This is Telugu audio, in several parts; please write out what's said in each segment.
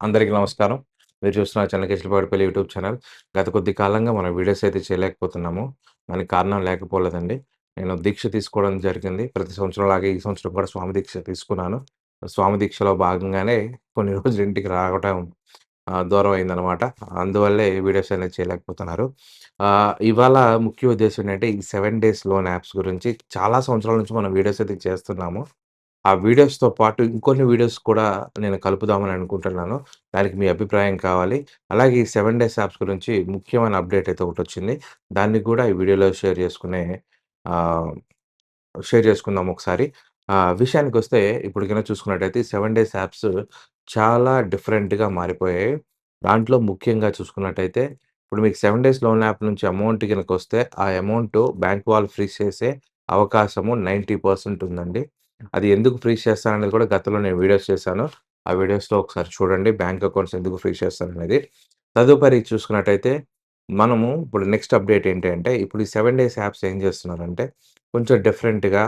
అందరికీ నమస్కారం. మీరు చూస్తున్న చెన్నకేశలపాడిపల్లి యూట్యూబ్ ఛానల్. గత కొద్ది కాలంగా మనం వీడియోస్ అయితే చేయలేకపోతున్నాము. దానికి కారణం లేకపోలేదండి. నేను దీక్ష తీసుకోవడం జరిగింది. ప్రతి సంవత్సరంలాగే ఈ సంవత్సరం కూడా స్వామి దీక్ష తీసుకున్నాను. స్వామి దీక్షలో భాగంగానే కొన్ని రోజులు ఇంటికి రావటం దూరం అయిందనమాట. అందువల్లే వీడియోస్ అనేది చేయలేకపోతున్నారు. ఇవాళ ముఖ్య ఉద్దేశం ఏంటంటే ఈ సెవెన్ డేస్ లోన్ యాప్స్ గురించి చాలా సంవత్సరాల నుంచి మనం వీడియోస్ అయితే చేస్తున్నాము. ఆ వీడియోస్‌తో పాటు ఇంకొన్ని వీడియోస్ కూడా నేను కలుపుదామని అనుకుంటున్నాను. దానికి మీ అభిప్రాయం కావాలి. అలాగే ఈ 7 డేస్ యాప్స్ గురించి ముఖ్యమైన అప్డేట్ అయితే ఒకటొచ్చింది. దాన్ని కూడా ఈ వీడియోలో షేర్ చేసుకునే ఆహ్, షేర్ చేసుకుందాం ఒకసారి. ఆహ్, విషయానికొస్తే ఇప్పుడు గనక చూసుకున్నట్టయితే 7 డేస్ యాప్స్ చాలా డిఫరెంట్‌గా మారిపోయాయి. దాంట్లో ముఖ్యంగా చూసుకున్నట్టయితే ఇప్పుడు మీకు 7 డేస్ లోన్ యాప్ నుంచి అమౌంట్ గనకొస్తే ఆ అమౌంట్ బ్యాంక్ వాళ్ళు ఫ్రీజ్ చేసే అవకాశము 90% ఉందండి. అది ఎందుకు ఫ్రీజ్ అనేది కూడా గతంలో నేను వీడియోస్ చేశాను. ఆ వీడియోస్‌లో ఒకసారి చూడండి. బ్యాంక్ అకౌంట్స్ ఎందుకు ఫ్రీజ్ చేస్తాననేది తదుపరి చూసుకున్నట్టయితే మనము ఇప్పుడు నెక్స్ట్ అప్డేట్ ఏంటి అంటే ఇప్పుడు ఈ సెవెన్ డేస్ యాప్స్ ఏం చేస్తున్నారంటే కొంచెం డిఫరెంట్‌గా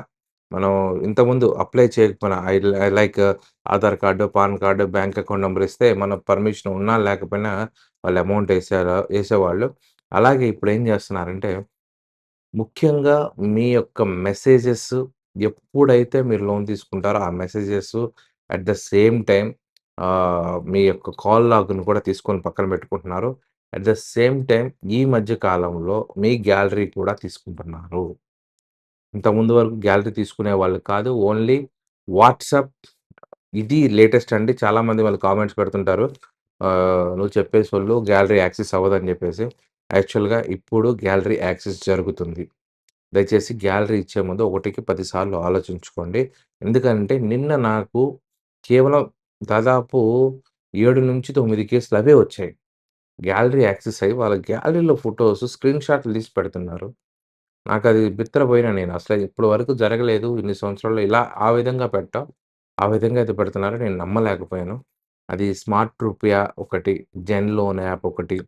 మనం ఇంతకుముందు అప్లై చేయకపోయినా I I like Aadhaar card, PAN card, bank account number ఇస్తే మన పర్మిషన్ ఉన్నా లేకపోయినా వాళ్ళు అమౌంట్ వేసారు వేసేవాళ్ళు అలాగే ఇప్పుడు ఏం చేస్తున్నారంటే ముఖ్యంగా మీ యొక్క మెసేజెస్ ఎప్పుడైతే మీరు లోన్ తీసుకుంటారో ఆ messages at the same time మీ యొక్క కాల్ లాగ్ను కూడా తీసుకొని పక్కన పెట్టుకుంటున్నారు. అట్ ద సేమ్ టైం ఈ మధ్య కాలంలో మీ గ్యాలరీ కూడా తీసుకుంటున్నారు. ఇంతకుముందు వరకు గ్యాలరీ తీసుకునే వాళ్ళు కాదు. ఓన్లీ వాట్సాప్ ఇది లేటెస్ట్ అండి. చాలామంది వాళ్ళు కామెంట్స్ పెడుతుంటారు. నువ్వు చెప్పేసి వాళ్ళు గ్యాలరీ యాక్సెస్ అవ్వదని చెప్పేసి. యాక్చువల్‌గా ఇప్పుడు గ్యాలరీ యాక్సెస్ జరుగుతుంది. దయచేసి గ్యాలరీ ఇచ్చే ముందు ఒకటికి పదిసార్లు ఆలోచించుకోండి. ఎందుకంటే నిన్న నాకు కేవలం దాదాపు 7-9 కేసులు అవే వచ్చాయి. గ్యాలరీ యాక్సెస్ అయ్యి వాళ్ళ గ్యాలరీలో ఫొటోస్ స్క్రీన్ షాట్లు తీసి పెడుతున్నారు. అది బిత్తరపోయినా నేను. అసలు ఇప్పటి వరకు జరగలేదు. ఇన్ని సంవత్సరాల్లో ఇలా ఆ విధంగా పెట్టడం. ఆ విధంగా అయితే పెడుతున్నారు. నేను నమ్మలేకపోయాను. అది స్మార్ట్ రూపియా ఒకటి, జెన్ లోన్ యాప్ ఒకటి.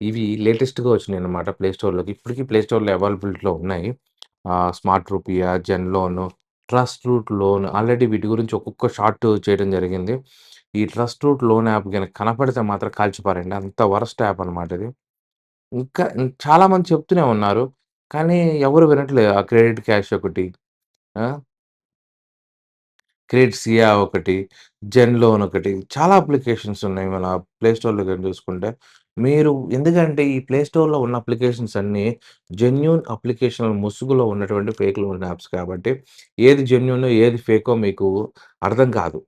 ఇవి లేటెస్ట్‌గా వచ్చినాయన్నమాట ప్లే స్టోర్‌లోకి. ఇప్పటికి ప్లే స్టోర్‌లో అవైలబిలిటీలో ఉన్నాయి. ఆహ్, smart Rupiya, Zen loan, trust route loan already వీటి గురించి ఒక్కొక్క షార్ట్ చేయడం జరిగింది. ఈ ట్రస్ట్ రూట్ లోన్ యాప్ గనక కనపడితే మాత్రం కాల్చిపారేయండి. అంత వరస్ట్ యాప్ అనమాట ఇది. ఇంకా చాలామంది చెప్తూనే ఉన్నారు. కానీ ఎవరు వినట్లేదు. ఆ క్రెడిట్ క్యాష్ ఒకటి. ఆ! క్రెడిట్ సియా ఒకటి, జెన్ లోన్ ఒకటి చాలా అప్లికేషన్స్ ఉన్నాయి మన ప్లే స్టోర్‌లో గాని చూసుకుంటే. మీరు ఎందుకంటే ఈ ప్లే స్టోర్‌లో ఉన్న అప్లికేషన్స్ అన్నీ జెన్యూన్ అప్లికేషన్‌ల ముసుగులో ఉన్నటువంటి ఫేక్లు ఉన్న యాప్స్ కాబట్టి ఏది జెన్యూనో, ఏది ఫేకో మీకు అర్థం కాదు.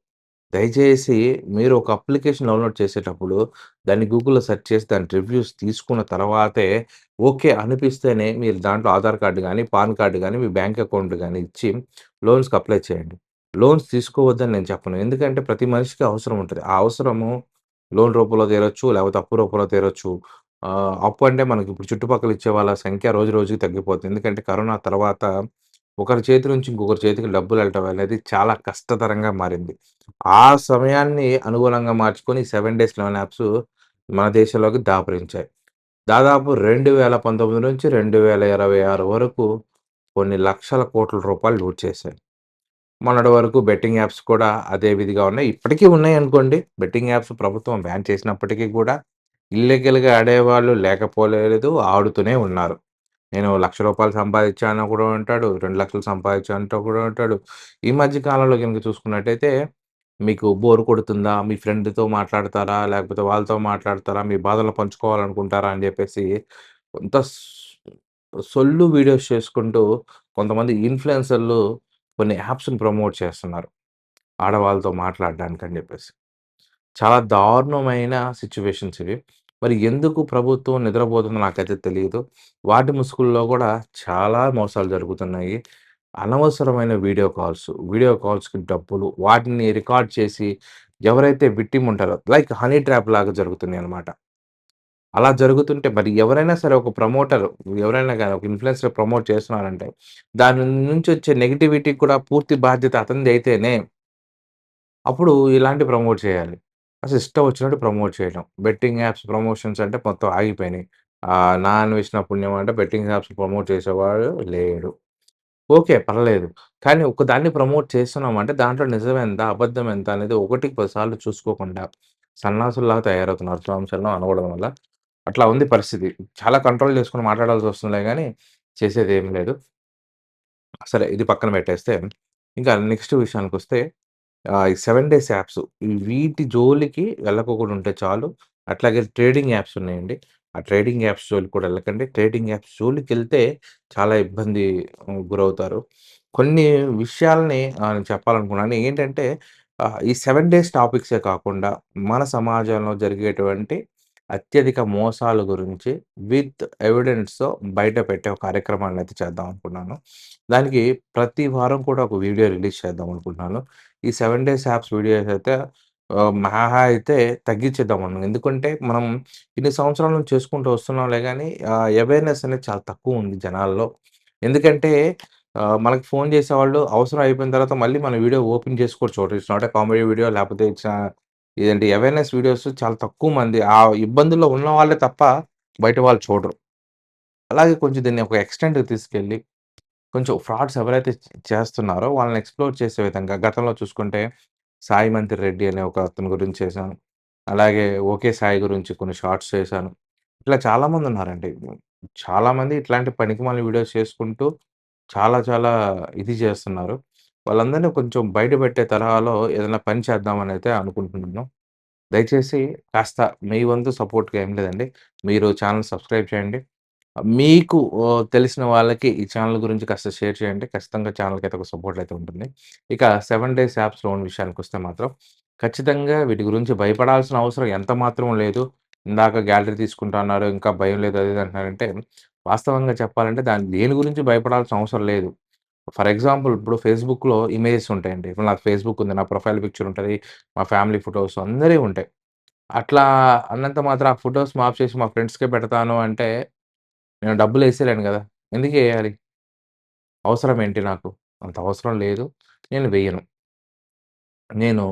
దయచేసి మీరు ఒక అప్లికేషన్ డౌన్‌లోడ్ చేసేటప్పుడు దాన్ని గూగుల్‌లో సెర్చ్ చేసి దాని రివ్యూస్ తీసుకున్న తర్వాతే ఓకే అనిపిస్తేనే మీరు దాంట్లో ఆధార్ కార్డు కానీ పాన్ కార్డ్ కానీ మీ బ్యాంక్ అకౌంట్ కానీ ఇచ్చి లోన్స్‌కి అప్లై చేయండి. లోన్స్ తీసుకోవద్దని నేను చెప్పను. ఎందుకంటే ప్రతి మనిషికి అవసరం ఉంటుంది ఆ అవసరము లోన్ రూపంలో తీరొచ్చు, లేకపోతే అప్పు రూపంలో తీరొచ్చు. అప్పు అంటే మనకి ఇప్పుడు చుట్టుపక్కల ఇచ్చే వాళ్ళ సంఖ్య రోజు రోజుకి తగ్గిపోతుంది. ఎందుకంటే కరోనా తర్వాత ఒకరి చేతి నుంచి ఇంకొకరి చేతికి డబ్బులు వెళ్ళటం అనేది చాలా కష్టతరంగా మారింది. ఆ సమయాన్ని అనుగుణంగా మార్చుకొని సెవెన్ డేస్ లోన్ యాప్స్ మన దేశంలోకి దాపరించాయి దాదాపు 2019 నుంచి 2026 వరకు కొన్ని లక్షల కోట్ల రూపాయలు లూట్ చేశాయి. మొన్నటి వరకు బెట్టింగ్ యాప్స్ కూడా అదే విధిగా ఉన్నాయి. ఇప్పటికీ ఉన్నాయి అనుకోండి బెట్టింగ్ యాప్స్ ప్రభుత్వం బ్యాన్ చేసినప్పటికీ కూడా ఇల్లీగల్‌గా ఆడేవాళ్ళు లేకపోలేదు. ఆడుతూనే ఉన్నారు. నేను లక్ష రూపాయలు సంపాదించాను కూడా కూడా అంటాడు. 2,00,000 సంపాదించాను కూడా ఉంటాడు ఈ మధ్య కాలంలో కనుక చూసుకున్నట్టయితే మీకు బోర్ కొడుతుందా? మీ ఫ్రెండ్‌తో మాట్లాడతారా? లేకపోతే వాళ్ళతో మాట్లాడతారా? మీ బాధలు పంచుకోవాలనుకుంటారా? అని చెప్పేసి కొంత సొల్లు వీడియోస్ చేసుకుంటూ కొంతమంది ఇన్‌ఫ్లుయెన్సర్‌లు కొన్ని యాప్స్‌ని ప్రమోట్ చేస్తున్నారు. ఆడవాళ్ళతో మాట్లాడడానికని చెప్పేసి. చాలా దారుణమైన సిచ్యువేషన్స్ ఇవి. మరి ఎందుకు ప్రభుత్వం నిద్రపోతుందో నాకైతే తెలియదు వాటి ముసుగుల్లో కూడా చాలా మోసాలు జరుగుతున్నాయి. అనవసరమైన వీడియో కాల్స్, వీడియో కాల్స్‌కి డబ్బులు, వాటిని రికార్డ్ చేసి ఎవరైతే విక్టిమ్ ఉంటారో లైక్ హనీ ట్రాప్ లాగా జరుగుతున్నాయి అనమాట అలా జరుగుతుంటే మరి ఎవరైనా సరే ఒక ప్రమోటర్ ఎవరైనా కానీ ఒక ఇన్‌ఫ్లుయెన్సర్ ప్రమోట్ చేస్తున్నారంటే దాని నుంచి వచ్చే నెగిటివిటీ కూడా పూర్తి బాధ్యత అతనిది అయితేనే అప్పుడు ఇలాంటివి ప్రమోట్ చేయాలి. అసలు ఇష్టం వచ్చినట్టు ప్రమోట్ చేయడం. బెట్టింగ్ యాప్స్ ప్రమోషన్స్ అంటే మొత్తం ఆగిపోయినాయి. నా అన్వేషణ పుణ్యం అంటే బెట్టింగ్ యాప్స్ ప్రమోట్ చేసేవాడు లేడు. ఓకే. పర్లేదు. కానీ ఒకదాన్ని ప్రమోట్ చేస్తున్నాం అంటే దాంట్లో నిజం ఎంత? అబద్ధం ఎంత? అనేది ఒకటికి పదిసార్లు చూసుకోకుండా సన్నాసుల్లాగా తయారవుతున్నారు అంశంలో అనవడం వల్ల. అట్లా ఉంది పరిస్థితి. చాలా కంట్రోల్ చేసుకొని కానీ గానీ, చేసేదేం లేదు. సరే ఇది పక్కన పెట్టేస్తే, ఇంకా నెక్స్ట్ విషయానికొస్తే ఆహ్, ఈ 7 డేస్ యాప్స్ వీటి జోలికి వెళ్ళకోకుండా ఉంటే చాలు. అట్లాగే ట్రేడింగ్ యాప్స్ ఉన్నాయండి. ఆ ట్రేడింగ్ యాప్స్ జోలికి కూడా వెళ్ళకండి. ట్రేడింగ్ యాప్స్ జోలికెళ్తే చాలా ఇబ్బంది గురవుతారు. కొన్ని విషయాల్ని ఆహ్, నేను చెప్పాలనుకున్నాను. ఏంటంటే ఆహ్, ఈ 7 డేస్ టాపిక్సే కాకుండా మన సమాజంలో జరిగేటువంటి అత్యధిక మోసాల గురించి విత్ ఎవిడెన్స్‌తో బయట పెట్టే ఒక కార్యక్రమాన్నయితే చేద్దాం అనుకున్నాను. దానికి ప్రతి వారం కూడా ఒక వీడియో రిలీజ్ చేద్దాం అనుకుంటున్నాను. ఈ సెవెన్ డేస్ యాప్స్ వీడియోస్ అయితే మహా అయితే తగ్గించేద్దామన్నాను. ఎందుకంటే మనం ఇన్ని సంవత్సరాల నుంచి చేసుకుంటూ వస్తున్నాంలే కానీ అవేర్‌నెస్ అనేది చాలా తక్కువ ఉంది జనాల్లో. ఎందుకంటే మనకి ఫోన్ చేసేవాళ్ళు అవసరం అయిపోయిన తర్వాత మళ్ళీ మన వీడియో ఓపెన్ చేసుకోవచ్చు కూడా చూడరు. It's not a comedy video లేకపోతే ఇట్స్ ఇదేంటి అవేర్‌నెస్ వీడియోస్ చాలా తక్కువ మంది ఆ ఇబ్బందుల్లో ఉన్న వాళ్ళే తప్ప బయట వాళ్ళు చూడరు. అలాగే కొంచెం దీన్ని ఒక ఎక్స్‌టెంట్‌కి తీసుకెళ్ళి కొంచెం ఫ్రాడ్స్ ఎవరైతే చేస్తున్నారో వాళ్ళని ఎక్స్‌ప్లోర్ చేసే విధంగా గతంలో చూసుకుంటే సాయి మంత్రి రెడ్డి అనే ఒక అతని గురించి చేశాను. అలాగే ఓకే సాయి గురించి కొన్ని షార్ట్స్ చేశాను. ఇట్లా చాలామంది ఉన్నారండి చాలామంది ఇట్లాంటి పనికిమాలిన వీడియోస్ చేసుకుంటూ చాలా చాలా ఇది చేస్తున్నారు. వాళ్ళందరిని కొంచెం బయట పెట్టే తరహాలో ఏదైనా పని చేద్దామనైతే అనుకుంటున్నాను. దయచేసి కాస్త మీ వంతు సపోర్ట్‌గా ఏం లేదండి. మీరు ఛానెల్ సబ్స్క్రైబ్ చేయండి. మీకు ఓహ్, తెలిసిన వాళ్ళకి ఈ ఛానెల్ గురించి కాస్త షేర్ చేయండి. ఖచ్చితంగా ఛానెల్‌కైతే ఒక సపోర్ట్ అయితే ఉంటుంది. ఇక 7 డేస్ యాప్స్ లోన్ విషయానికొస్తే మాత్రం ఖచ్చితంగా వీటి గురించి భయపడాల్సిన అవసరం ఎంత మాత్రం లేదు. ఇందాక గ్యాలరీ తీసుకుంటా అన్నారు. ఇంకా భయం లేదు అది ఇది అంటున్నారంటే వాస్తవంగా చెప్పాలంటే దాని దేని గురించి భయపడాల్సిన అవసరం లేదు. ఫర్ ఎగ్జాంపుల్ ఇప్పుడు ఫేస్‌బుక్‌లో ఇమేజెస్ ఉంటాయండి. ఇప్పుడు నాకు ఫేస్‌బుక్ ఉంది. నా ప్రొఫైల్ పిక్చర్ ఉంటుంది మా ఫ్యామిలీ ఫొటోస్ అందరి ఉంటాయి. అట్లా అన్నంత మాత్రం ఆ ఫొటోస్ మాఫ్ చేసి మా ఫ్రెండ్స్‌కే పెడతాను అంటే నేను డబ్బులు వేసేయలేను కదా ఎందుకు వేయాలి అవసరం ఏంటి నాకు? అంత అవసరం లేదు. నేను వేయను నేను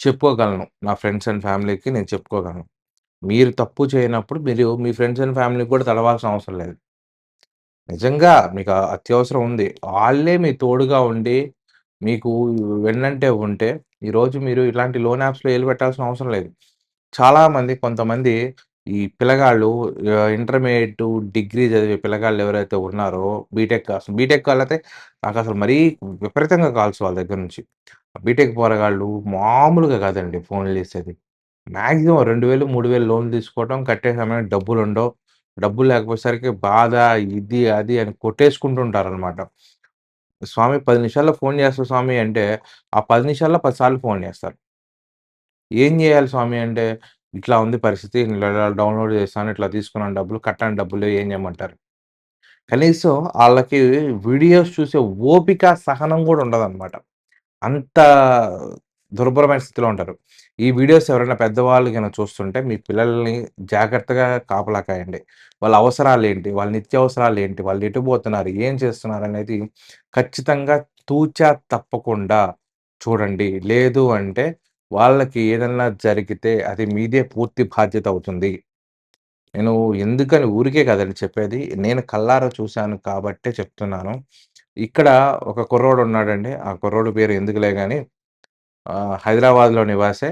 చెప్పుకోగలను. నా ఫ్రెండ్స్ అండ్ ఫ్యామిలీకి నేను చెప్పుకోగలను. మీరు తప్పు చేయనప్పుడు మీరు మీ ఫ్రెండ్స్ అండ్ ఫ్యామిలీకి కూడా తడవాల్సిన అవసరం లేదు. నిజంగా మీకు ఆ అత్యవసరం ఉంది. ఆళ్ళే మీ తోడుగా ఉండి, మీకు వెన్నంటే ఉంటే, ఈరోజు మీరు ఇలాంటి లోన్ యాప్స్‌లో ఏలు పెట్టాల్సిన అవసరం లేదు. చాలామంది కొంతమంది ఈ పిల్లగాళ్ళు ఆహ్, ఇంటర్మీడియేట్, డిగ్రీ చదివే పిల్లగాళ్ళు ఎవరైతే ఉన్నారో బీటెక్ అసలు బీటెక్ వాళ్ళైతే నాకసలు మరీ విపరీతంగా కాల్స్ వాళ్ళ దగ్గర నుంచి. బీటెక్ పోరగాళ్ళు మామూలుగా కాదండి ఫోన్‌లు చేసేది. మాక్సిమం 2000, 3000 లోన్ తీసుకోవటం, కట్టే సమయానికి డబ్బులుండవు. డబ్బులు లేకపోయేసరికి బాధ, ఇది, అది అని కొట్టేసుకుంటుంటారనమాట స్వామి పది నిమిషాల్లో ఫోన్ చేస్తారు స్వామి అంటే, ఆ పది నిమిషాల్లో 10 సార్లు ఫోన్ చేస్తారు. ఏం చేయాలి స్వామి అంటే, ఇట్లా ఉంది పరిస్థితి. డౌన్‌లోడ్ చేస్తాను ఇట్లా తీసుకున్నాను డబ్బులు. కట్టాను డబ్బులు ఏం చేయమంటారు. కనీసం వాళ్ళకి వీడియోస్ చూసే ఓపిక, సహనం కూడా ఉండదనమాట. అంత దుర్భరమైన స్థితిలో ఉంటారు. ఈ వీడియోస్ ఎవరైనా పెద్దవాళ్ళు గనక చూస్తుంటే మీ పిల్లల్ని జాగ్రత్తగా కాపలాకాయండి వాళ్ళ అవసరాలు ఏంటి వాళ్ళ నిత్యావసరాలేంటి? వాళ్ళు ఎటు పోతున్నారు? ఏం చేస్తున్నారనేది ఖచ్చితంగా తూచా తప్పకుండా చూడండి. లేదు అంటే వాళ్ళకి ఏదన్నా జరిగితే అది మీదే పూర్తి బాధ్యత అవుతుంది. నేను ఎందుకని ఊరికే కదండి చెప్పేది. నేను కళ్ళారా చూశాను కాబట్టే చెప్తున్నాను. ఇక్కడ ఒక కుర్రోడు ఉన్నాడండి ఆ కుర్రోడు పేరు ఎందుకులే కానీ హైదరాబాద్‌లో నివాసే.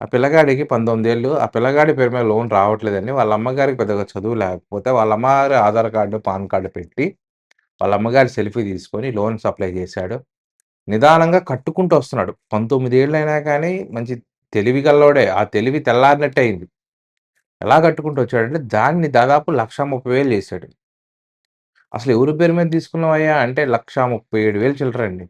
ఆ పిల్లగాడికి 19 ఏళ్ళు. ఆ పిల్లగాడి పేరు మీద లోన్ రావట్లేదని వాళ్ళ అమ్మగారికి పెద్దగా చదువు లేకపోతే వాళ్ళ అమ్మగారి ఆధార్ కార్డు పాన్ కార్డు పెట్టి వాళ్ళ అమ్మగారి సెల్ఫీ తీసుకొని లోన్స్ అప్లై చేశాడు. నిదానంగా కట్టుకుంటూ వస్తున్నాడు. పంతొమ్మిదేళ్ళు అయినా కానీ మంచి తెలివి గల్లోడే. ఆ తెలివి తెల్లారినట్టే అయింది. ఎలా కట్టుకుంటూ వచ్చాడంటే దాన్ని దాదాపు 1,30,000 చేశాడు. అసలు ఎవరి పేరు మీద తీసుకున్నావయ్యా? అంటే 1,37,000 చిల్లరండి.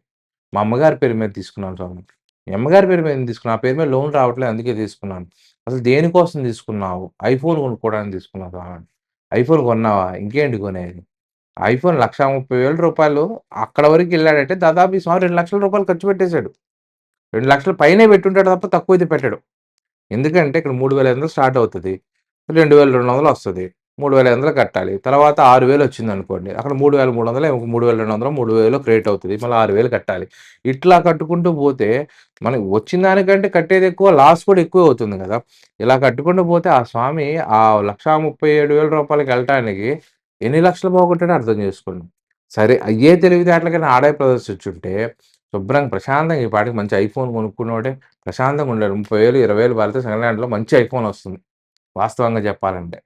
మా అమ్మగారి పేరు మీద తీసుకున్నాను స్వామి. ఎమ్మగారి అమ్మగారి పేరు మీద తీసుకున్నా ఆ పేరు మీద లోన్ రావట్లేదు అందుకే తీసుకున్నాను. అసలు దేనికోసం తీసుకున్నావు? ఐఫోన్ కొనుక్కోవడానికి తీసుకున్నావు ఐఫోన్ కొన్నావా? ఇంకేంటి కొనేది? ఐఫోన్ లక్షా ముప్పై వేల రూపాయలు అక్కడ వరకు వెళ్ళాడంటే దాదాపు ఈ సంవత్సరం రూ. 2,00,000 ఖర్చు పెట్టేసాడు. 2,00,000 పైనే పెట్టుంటాడు తప్ప తక్కువైతే పెట్టాడు ఎందుకంటే ఇక్కడ 3,500 స్టార్ట్ అవుతుంది రెండు వేల రెండు వందలు వస్తుంది 3,500 కట్టాలి. తర్వాత ఆరు వేలు వచ్చింది అనుకోండి అక్కడ మూడు వేల మూడు వందలు మూడు వేల రెండు వందలు మూడు వేలు క్రియేట్ అవుతుంది మళ్ళీ 6,000 కట్టాలి. ఇట్లా కట్టుకుంటూ పోతే మనకి వచ్చిన దానికంటే కట్టేది ఎక్కువ, లాస్ కూడా ఎక్కువ అవుతుంది కదా ఇలా కట్టుకుంటూ పోతే ఆ స్వామి ఆ లక్ష ముప్పై ఏడు వేల రూపాయలకి వెళ్ళటానికి ఎన్ని లక్షలు పోగొట్టాడో అర్థం చేసుకోండి. సరే అయ్యే తెలివితేటలకైనా ఆడే ప్రదర్శించుంటే శుభ్రంగా ప్రశాంతంగా ఈ పాటికి మంచి ఐఫోన్ కొనుక్కున్నోడే ప్రశాంతంగా ఉండడు. 30,000, 20,000 పడితే సెకండ్ హ్యాండ్‌లో మంచి ఐఫోన్ వస్తుంది. వాస్తవంగా చెప్పాలంటే.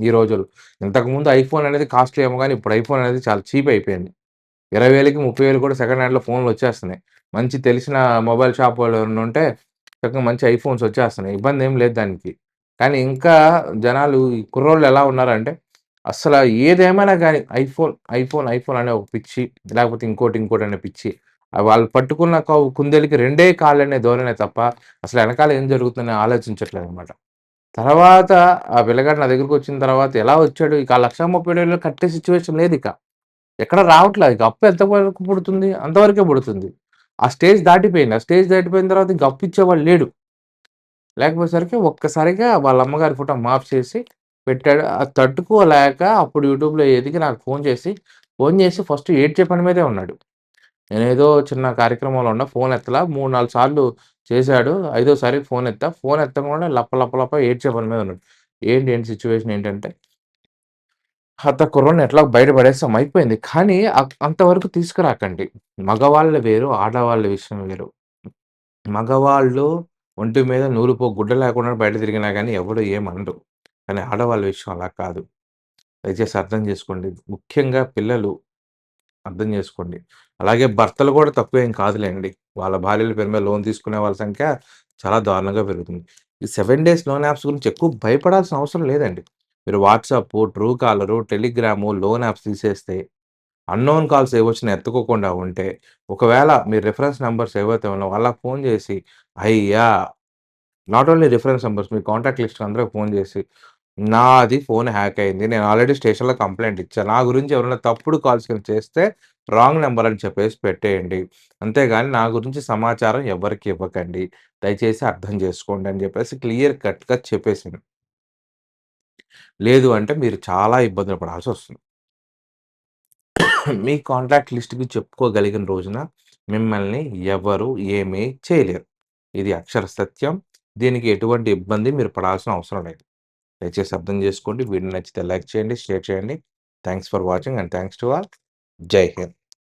ఈ రోజుల్లో. ఇంతకుముందు ఐఫోన్ అనేది కాస్ట్‌లీ ఏమో కానీ ఇప్పుడు ఐఫోన్ అనేది చాలా చీప్ అయిపోయింది. 20,000కి 30,000 కూడా సెకండ్ హ్యాండ్‌లో ఫోన్‌లు వచ్చేస్తున్నాయి. మంచి తెలిసిన మొబైల్ షాప్ వాళ్ళు ఉంటే చక్కగా మంచి ఐఫోన్స్ వచ్చేస్తున్నాయి. ఇబ్బంది ఏం లేదు దానికి. కానీ ఇంకా జనాలు ఈ కుర్రోళ్ళు ఎలా ఉన్నారంటే అసలు ఏదేమైనా కానీ ఐఫోన్, ఐఫోన్, ఐఫోన్ అనే ఒక పిచ్చి. లేకపోతే ఇంకోటి, ఇంకోటి అనే పిచ్చి. వాళ్ళు పట్టుకున్న కౌ రెండే కాళ్ళనే ధోరణే తప్ప అసలు వెనకాల ఏం జరుగుతుందని ఆలోచించట్లేదనమాట. తర్వాత ఆ పిల్లగాడు నా దగ్గరికొచ్చిన తర్వాత ఎలా వచ్చాడు? ఇక ఆ 1,37,000 కట్టే లేదు ఇక ఎక్కడ రావట్లేదు ఇక అప్పు ఎంతవరకు పుడుతుంది? అంతవరకే పుడుతుంది. ఆ స్టేజ్ దాటిపోయింది. ఆ స్టేజ్ దాటిపోయిన తర్వాత ఇంక అప్పు ఇచ్చేవాడు లేడు. లేకపోయేసరికి ఒక్కసారిగా వాళ్ళ అమ్మగారి ఫోటో మాఫ్ చేసి పెట్టాడు. అది తట్టుకోలేక అప్పుడు యూట్యూబ్‌లో ఎదిగి నాకు ఫోన్ చేసి, ఫోన్ చేసి ఫస్ట్ ఏడ్చే పని మీదే ఉన్నాడు. నేనేదో చిన్న కార్యక్రమంలో ఉన్నా ఫోన్ ఎత్తలా. 3, 4 సార్లు చేశాడు. ఐదోసారి ఫోన్ ఎత్తా. ఫోన్ ఎత్తకుండా లప్ప లప్ప లప్ప ఏడ్చే పని మీద ఉన్నాడు. ఏంటి, ఏంటి సిచ్యువేషన్ ఏంటంటే హత కుర్రని ఎట్లా బయట అయిపోయింది. కానీ అంతవరకు తీసుకురాకండి. మగవాళ్ళు వేరు, ఆడవాళ్ళ విషయం వేరు. మగవాళ్ళు ఒంటి మీద నూలుపో గుడ్డ లేకుండా బయట తిరిగినా కానీ ఎవడు ఏమనరు కానీ ఆడవాళ్ళ విషయం అలా కాదు. దయచేసి అర్థం చేసుకోండి. ముఖ్యంగా పిల్లలు అర్థం చేసుకోండి. అలాగే భర్తలు కూడా తక్కువేం కాదులేండి వాళ్ళ భార్యల పేరు మీద లోన్ తీసుకునే వాళ్ళ సంఖ్య చాలా దారుణంగా పెరుగుతుంది. ఈ సెవెన్ డేస్ లోన్ యాప్స్ గురించి ఎక్కువ భయపడాల్సిన అవసరం లేదండి. మీరు WhatsApp Truecaller, Telegram, loan apps తీసేస్తే అన్‌నోన్ కాల్స్ ఏవొచ్చినా ఎత్తుకోకుండా ఉంటే, ఒకవేళ మీ రిఫరెన్స్ నెంబర్స్ ఏవైతే ఉన్నా వాళ్ళకి ఫోన్ చేసి, అయ్యా నాట్ ఓన్లీ రిఫరెన్స్ నెంబర్స్ మీ కాంటాక్ట్ లిస్ట్ అందరికి ఫోన్ చేసి, నాది ఫోన్ హ్యాక్ అయింది. నేను ఆల్రెడీ స్టేషన్‌లో కంప్లైంట్ ఇచ్చాను నా గురించి ఎవరైనా తప్పుడు కాల్స్ కింద చేస్తే రాంగ్ నెంబర్ అని చెప్పేసి పెట్టేయండి. అంతేగాని నా గురించి సమాచారం ఎవరికి ఇవ్వకండి. దయచేసి అర్థం చేసుకోండి అని చెప్పేసి క్లియర్ కట్‌గా చెప్పేసాను. లేదు అంటే మీరు చాలా ఇబ్బందులు పడాల్సి వస్తుంది మీ కాంటాక్ట్ లిస్ట్‌కి చెప్పుకోగలిగిన రోజున మిమ్మల్ని ఎవరు ఏమీ చేయలేరు. ఇది అక్షర సత్యం. దీనికి ఎటువంటి ఇబ్బంది మీరు పడాల్సిన అవసరం లేదు. దయచేసి అర్థం చేసుకోండి. వీడియో నచ్చితే లైక్ చేయండి, షేర్ చేయండి. Thanks for watching and thanks to all. జై హింద్.